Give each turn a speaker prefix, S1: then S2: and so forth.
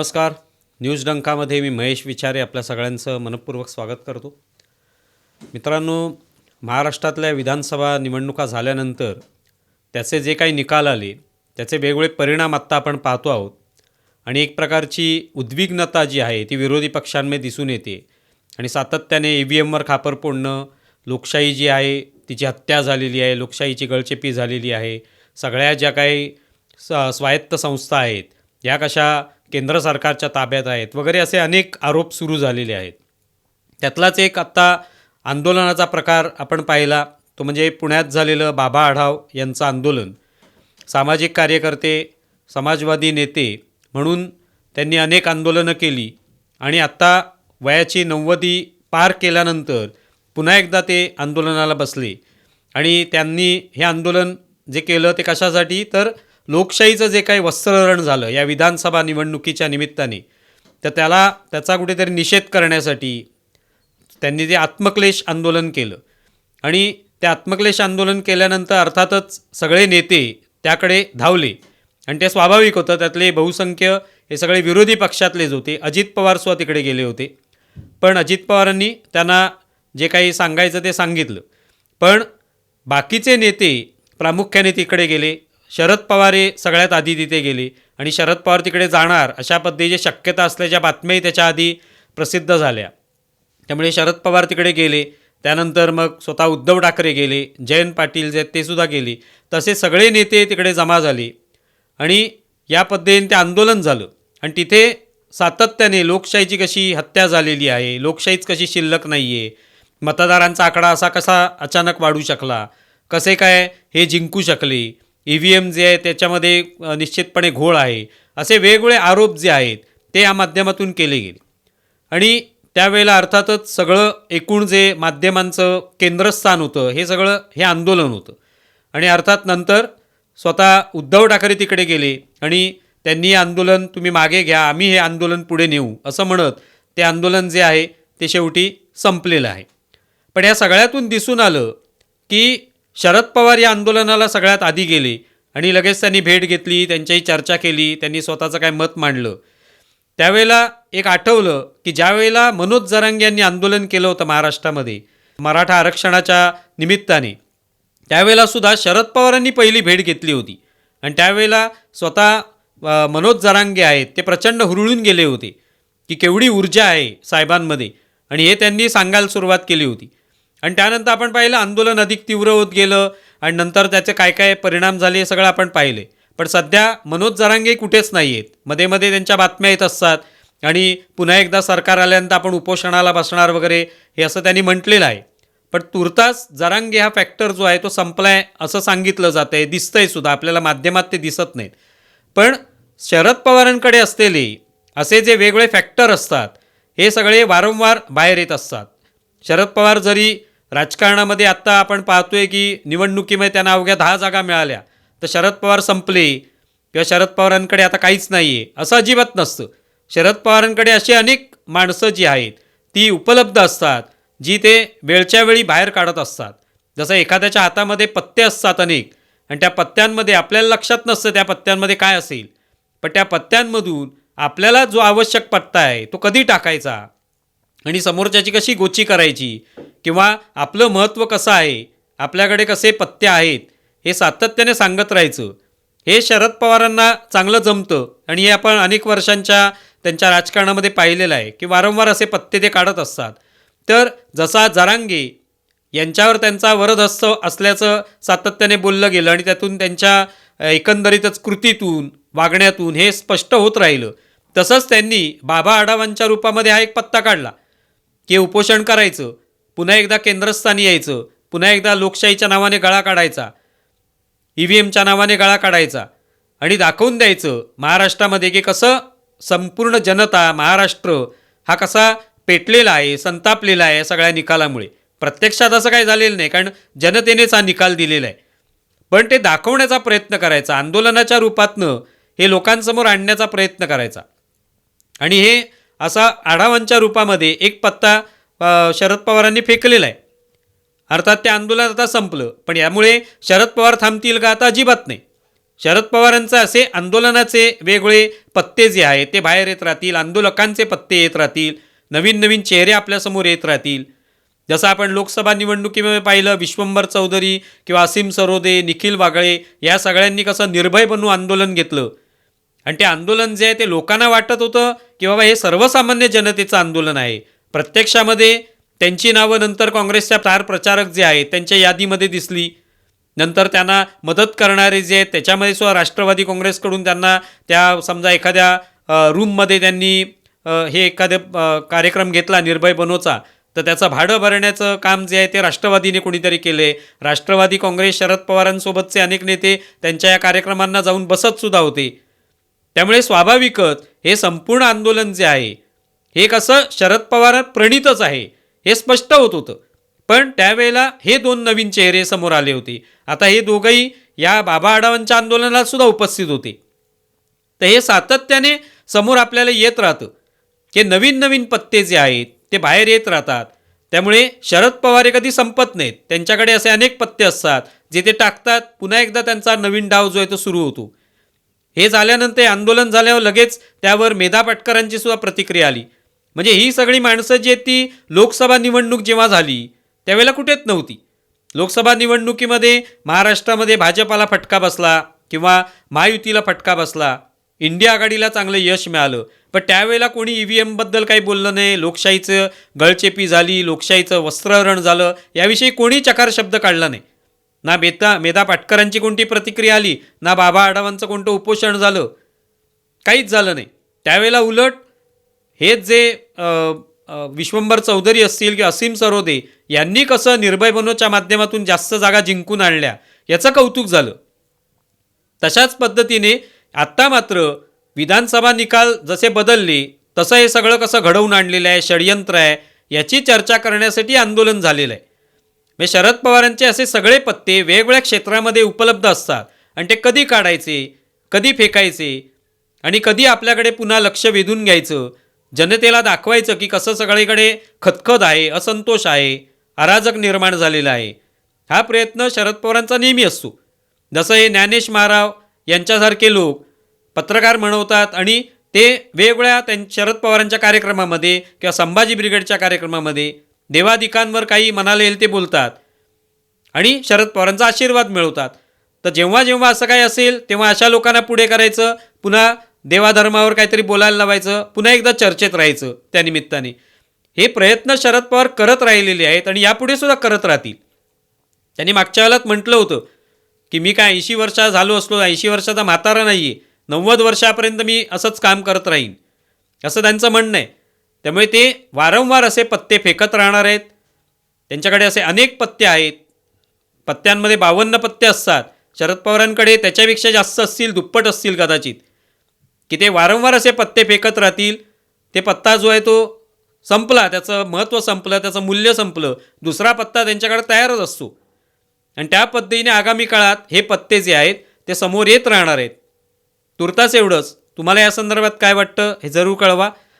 S1: नमस्कार. न्यूज डंकामध्ये मी महेश विचारे आपल्या सगळ्यांचं मनपूर्वक स्वागत करतो. मित्रांनो महाराष्ट्रातल्या विधानसभा निवडणुका झाल्यानंतर त्याचे जे काही निकाल आले त्याचे वेगवेगळे परिणाम आत्ता आपण पाहतो आहोत. आणि एक प्रकारची उद्विग्नता जी आहे ती विरोधी पक्षांमध्ये दिसून येते. आणि सातत्याने ई व्ही एमवर खापर फोडणं लोकशाही जी आहे तिची हत्या झालेली आहे लोकशाहीची गळचेपी झालेली आहे सगळ्या ज्या काही स स्वायत्त संस्था आहेत या कशा केंद्र सरकारच्या ताब्यात आहेत वगैरे असे अनेक आरोप सुरू झालेले आहेत. त्यातलाच एक आत्ता आंदोलनाचा प्रकार आपण पाहिला तो म्हणजे पुण्यात झालेलं बाबा आढाव यांचं आंदोलन. सामाजिक कार्यकर्ते समाजवादी नेते म्हणून त्यांनी अनेक आंदोलनं केली आणि आत्ता वयाची नव्वदी पार केल्यानंतर पुन्हा एकदा ते आंदोलनाला बसले. आणि त्यांनी हे आंदोलन जे केलं ते कशासाठी? तर लोकशाहीचं जे काही वस्त्रहरण झालं या विधानसभा निवडणुकीच्या निमित्ताने तर त्याला त्याचा कुठेतरी निषेध करण्यासाठी त्यांनी ते आत्मक्लेश आंदोलन केलं. आणि ते आत्मक्लेश आंदोलन केल्यानंतर अर्थातच सगळे नेते त्याकडे धावले. आणि ते स्वाभाविक होतं त्यातले बहुसंख्य हे सगळे विरोधी पक्षातलेच होते. अजित पवारसुद्धा तिकडे गेले होते. पण अजित पवारांनी त्यांना जे काही सांगायचं ते सांगितलं. पण बाकीचे नेते प्रामुख्याने तिकडे गेले. शरद पवार हे सगळ्यात आधी तिथे गेले. आणि शरद पवार तिकडे जाणार अशा पद्धतीची शक्यता असल्याच्या बातम्याही त्याच्या आधी प्रसिद्ध झाल्या. त्यामुळे शरद पवार तिकडे गेले. त्यानंतर मग स्वतः उद्धव ठाकरे गेले. जयंत पाटील जे आहेत ते सुद्धा गेले. तसे सगळे नेते तिकडे जमा झाले. आणि या पद्धतीने ते आंदोलन झालं. आणि तिथे सातत्याने लोकशाहीची कशी हत्या झालेली आहे लोकशाहीच कशी शिल्लक नाही आहे मतदारांचा आकडा असा कसा अचानक वाढू शकला कसे काय हे जिंकू शकले ई व्ही एम जे आहे त्याच्यामध्ये निश्चितपणे घोळ आहे. असे वेगवेगळे आरोप जे आहेत ते या माध्यमातून केले गेले. आणि त्यावेळेला अर्थातच सगळं एकूण जे माध्यमांचं केंद्रस्थान होतं हे सगळं हे आंदोलन होतं. आणि अर्थात नंतर स्वतः उद्धव ठाकरे तिकडे गेले आणि त्यांनी आंदोलन तुम्ही मागे घ्या आम्ही हे आंदोलन पुढे नेऊ असं म्हणत ते आंदोलन जे आहे ते शेवटी संपलेलं आहे. पण या सगळ्यातून दिसून आलं की शरद पवार या आंदोलनाला सगळ्यात आधी गेले आणि लगेच त्यांनी भेट घेतली त्यांच्याही चर्चा केली त्यांनी स्वतःचं काय मत मांडलं. त्यावेळेला एक आठवलं की ज्यावेळेला मनोज जरांगे यांनी आंदोलन केलं होतं महाराष्ट्रामध्ये मराठा आरक्षणाच्या निमित्ताने त्यावेळेला सुद्धा शरद पवारांनी पहिली भेट घेतली होती. आणि त्यावेळेला स्वतः मनोज जरांगे आहेत ते प्रचंड हुरळून गेले होते की केवढी ऊर्जा आहे साहेबांमध्ये. आणि हे त्यांनी सांगायला सुरुवात केली होती. आणि त्यानंतर आपण पाहिलं आंदोलन अधिक तीव्र होत गेलं आणि नंतर त्याचे काय काय परिणाम झाले हे सगळं आपण पाहिले. पण सध्या मनोज जरांगे कुठेच नाही आहेत मध्ये मध्ये त्यांच्या बातम्या येत असतात आणि पुन्हा एकदा सरकार आल्यानंतर आपण उपोषणाला बसणार वगैरे हे असं त्यांनी म्हटलेलं आहे. पण तुर्तास जरांगे हा फॅक्टर जो आहे तो संपला आहे असं सांगितलं जातं आहे दिसतंय सुद्धा. आपल्याला माध्यमात ते दिसत नाहीत. पण शरद पवारांकडे असलेले असे जे वेगवेगळे फॅक्टर असतात हे सगळे वारंवार बाहेर येत असतात. शरद पवार जरी राजकारणामध्ये आत्ता आपण पाहतोय की निवडणुकीमध्ये त्यांना अवघ्या दहा जागा मिळाल्या. तर शरद पवार संपले किंवा शरद पवारांकडे आता काहीच नाही आहे असं अजिबात नसतं. शरद पवारांकडे अशी अनेक माणसं जी आहेत ती उपलब्ध असतात जी ते वेळच्या वेळी बाहेर काढत असतात. जसं एखाद्याच्या हातामध्ये पत्ते असतात अनेक आणि त्या पत्त्यांमध्ये आपल्याला लक्षात नसतं त्या पत्त्यांमध्ये काय असेल. पण त्या पत्त्यांमधून आपल्याला जो आवश्यक पत्ता आहे तो कधी टाकायचा? आणि समोरच्याची कशी गोची करायची? किंवा आपलं महत्त्व कसं आहे? आपल्याकडे कसे पत्ते आहेत? हे सातत्याने सांगत राहायचं. हे शरद पवारांना चांगलं जमतं आणि हे आपण अनेक वर्षांच्या त्यांच्या राजकारणामध्ये पाहिलेलं आहे की वारंवार असे पत्ते ते काढत असतात. तर जसा जरांगे यांच्यावर त्यांचा वरदहस्त असल्याचं सातत्याने बोललं गेलं आणि त्यातून त्यांच्या एकंदरीतच कृतीतून वागण्यातून हे स्पष्ट होत राहिलं. तसंच त्यांनी बाबा आढावांच्या रूपामध्ये हा एक पत्ता काढला. की उपोषण करायचं पुन्हा एकदा केंद्रस्थानी यायचं पुन्हा एकदा लोकशाहीच्या नावाने गळा काढायचा ई व्ही एमच्या नावाने गळा काढायचा आणि दाखवून द्यायचं महाराष्ट्रामध्ये की कसं संपूर्ण जनता महाराष्ट्र हा कसा पेटलेला आहे संतापलेला आहे सगळ्या निकालामुळे. प्रत्यक्षात असं काही झालेलं नाही कारण जनतेनेच हा निकाल दिलेला आहे. पण ते दाखवण्याचा प्रयत्न करायचा आंदोलनाच्या रूपातनं हे लोकांसमोर आणण्याचा प्रयत्न करायचा. आणि हे असा आढावांच्या रूपामध्ये एक पत्ता शरद पवारांनी फेकलेला आहे. अर्थात ते आंदोलन आता संपलं. पण यामुळे शरद पवार थांबतील का आता अजिबात नाही. शरद पवारांचं असे आंदोलनाचे वेगवेगळे पत्ते जे आहेत ते बाहेर येत राहतील आंदोलकांचे पत्ते येत राहतील नवीन नवीन चेहरे आपल्यासमोर येत राहतील. जसं आपण लोकसभा निवडणुकीमध्ये पाहिलं विश्वंभर चौधरी किंवा असीम सरोदे निखिल वागळे या सगळ्यांनी कसं निर्भय बनू आंदोलन घेतलं. आणि ते आंदोलन जे आहे ते लोकांना वाटत होतं की बाबा हे सर्वसामान्य जनतेचं आंदोलन आहे. प्रत्यक्षामध्ये त्यांची नावं नंतर काँग्रेसच्या स्टार प्रचारक जे आहेत त्यांच्या यादीमध्ये दिसली. नंतर त्यांना मदत करणारे जे आहेत त्याच्यामध्ये सुद्धा राष्ट्रवादी काँग्रेसकडून त्यांना त्या समजा एखाद्या रूममध्ये त्यांनी हे एखादे कार्यक्रम घेतला निर्भय बनोचा तर त्याचं भाडं भरण्याचं काम जे आहे ते राष्ट्रवादीने कोणीतरी केले राष्ट्रवादी काँग्रेस शरद पवारांसोबतचे अनेक नेते त्यांच्या या कार्यक्रमांना जाऊन बसतसुद्धा होते. त्यामुळे स्वाभाविकच हे संपूर्ण आंदोलन जे आहे हे कसं शरद पवार प्रणितच आहे हे स्पष्ट होत होतं. पण त्यावेळेला हे दोन नवीन चेहरे समोर आले होते. आता हे दोघंही या बाबा आढावांच्या आंदोलनाला सुद्धा उपस्थित होते. तर हे सातत्याने समोर आपल्याला येत राहतं. हे नवीन नवीन पत्ते जे आहेत ते बाहेर येत राहतात. त्यामुळे शरद पवार हे कधी संपत नाहीत. त्यांच्याकडे असे अनेक पत्ते असतात जे ते टाकतात. पुन्हा एकदा त्यांचा नवीन डाव जो आहे तो सुरू होतो. हे झाल्यानंतर आंदोलन झाल्यावर लगेच त्यावर मेधा पाटकरांची सुद्धा प्रतिक्रिया आली. म्हणजे ही सगळी माणसं जी आहेत ती लोकसभा निवडणूक जेव्हा झाली त्यावेळेला कुठेच नव्हती. लोकसभा निवडणुकीमध्ये महाराष्ट्रामध्ये भाजपाला फटका बसला किंवा महायुतीला फटका बसला इंडिया आघाडीला चांगलं यश मिळालं. पण त्यावेळेला कोणी ई व्ही एमबद्दल काही बोललं नाही लोकशाहीचं गळचेपी झाली लोकशाहीचं वस्त्रहरण झालं याविषयी कोणी चकार शब्द काढला नाही. ना बेता मेधा पाटकरांची कोणती प्रतिक्रिया आली? ना बाबा आढावांचं कोणतं उपोषण झालं? काहीच झालं नाही. त्यावेळेला उलट हेच जे विश्वंभर चौधरी असतील किंवा असीम सरोदे यांनी कसं निर्भय बनोच्या माध्यमातून जास्त जागा जिंकून आणल्या याचं कौतुक झालं. तशाच पद्धतीने आत्ता मात्र विधानसभा निकाल जसे बदलले तसं हे सगळं कसं घडवून आणलेलं आहे षडयंत्र आहे याची चर्चा करण्यासाठी आंदोलन झालेलं आहे. म्हणजे शरद पवारांचे असे सगळे पत्ते वेगवेगळ्या क्षेत्रामध्ये उपलब्ध असतात. आणि ते कधी काढायचे कधी फेकायचे आणि कधी आपल्याकडे पुन्हा लक्ष वेधून घ्यायचं जनतेला दाखवायचं की कसं सगळीकडे खतखत आहे असंतोष आहे अराजक निर्माण झालेला आहे. हा प्रयत्न शरद पवारांचा नेहमी असतो. जसं हे ज्ञानेश महाराव यांच्यासारखे लोक पत्रकार म्हणवतात आणि ते वेगवेगळ्या त्यां शरद पवारांच्या कार्यक्रमामध्ये किंवा संभाजी ब्रिगेडच्या कार्यक्रमामध्ये देवादिकांवर काही मनाला येईल ते बोलतात. आणि शरद पवारांचा आशीर्वाद मिळवतात. तर जेव्हा जेव्हा असं काही असेल तेव्हा अशा लोकांना पुढे करायचं पुन्हा देवाधर्मावर काहीतरी बोलायला लावायचं पुन्हा एकदा चर्चेत राहायचं त्या निमित्ताने. हे प्रयत्न शरद पवार करत राहिलेले आहेत आणि यापुढे सुद्धा करत राहतील. त्यांनी मागच्या वेळात म्हटलं होतं की मी काय ऐंशी वर्षा झालो असलो ऐंशी वर्षाचा म्हातारा नाही आहे नव्वद वर्षापर्यंत मी असंच काम करत राहीन. असं त्यांचं म्हणणं आहे. त्यामुळे ते वारंवार असे पत्ते फेकत राहणार आहेत. त्यांच्याकडे असे अनेक पत्ते आहेत. पत्त्यांमध्ये बावन्न पत्ते असतात. शरद पवारांकडे त्याच्यापेक्षा जास्त असतील दुप्पट असतील कदाचित. की ते वारंवार असे पत्ते फेकत राहतील. ते पत्ता जो आहे तो संपला त्याचं महत्त्व संपलं त्याचं मूल्य संपलं. दुसरा पत्ता त्यांच्याकडे तयारच असतो. आणि त्या पद्धतीने आगामी काळात हे पत्ते जे आहेत ते समोर येत राहणार आहेत. तुर्तास एवढंच. तुम्हाला या संदर्भात काय वाटतं हे जरूर कळवा.